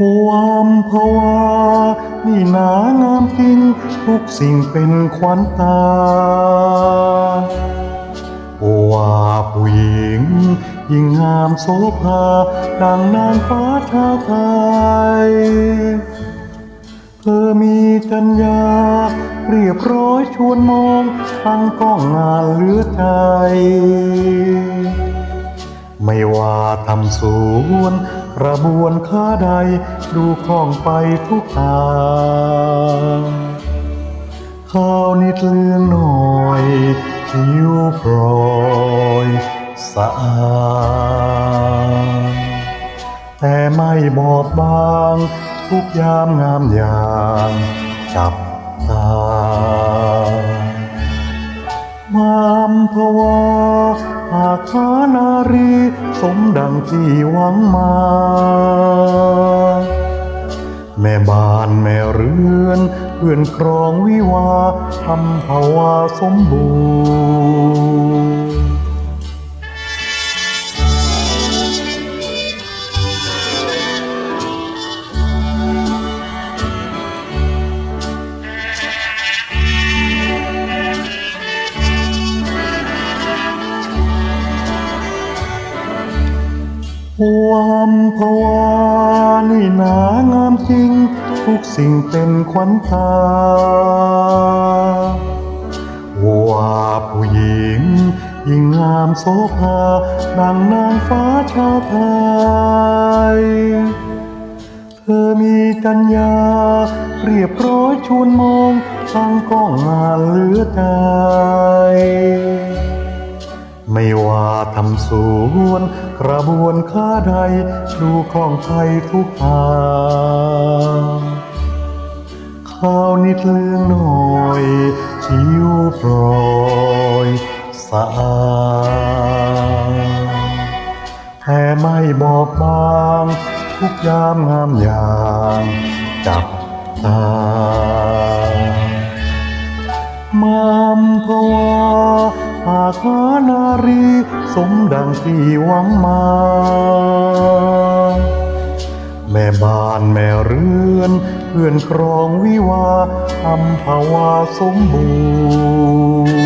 ภาวานี่นางามจริง ทุกสิ่งเป็นขวัญตาโอว่าผู้หญิงยิ่งงามโสภา ดังนางฟ้าชาวไทย เธอมีจัญญา เรียบร้อยชวนมองตั้งกล้องงานเหลือใจ ไม่ว่าทำสวนกระบวนค้าใด ดูคล่องไปทุกทางข้าวนิดเลืองหน่อยผิวโปรยสะอาดแต่ไม่บอบบาง ทุกยามงามอย่างจับตา นารี สมดังที่หวังมา แม่บ้านแม่เรือนเพื่อนครองวิวาทำภาวะสมบูรณ์ ความภาวานี่นางามจริง ทุกสิ่งเป็นขวัญตาว่าผู้หญิงยิ่งงามโสภาดังนางฟ้าชาวไทยเธอมีกัญญา เรียบร้อยชวนมองทั้งก้องงานเหลือใจไม่ำสวนกระบวนค้าใดดูคล่องไทยทุกทางข้าวนิดเลืองหน่อยผิวโปรยสะอาดแต่ไม่บอบบาง ทุกยามงามอย่างจับตามามภาวา หากหานารีสมดังที่หวังมา แม่บ้านแม่เรือน เพื่อนครองวิวาทำภาวาสมบูรณ์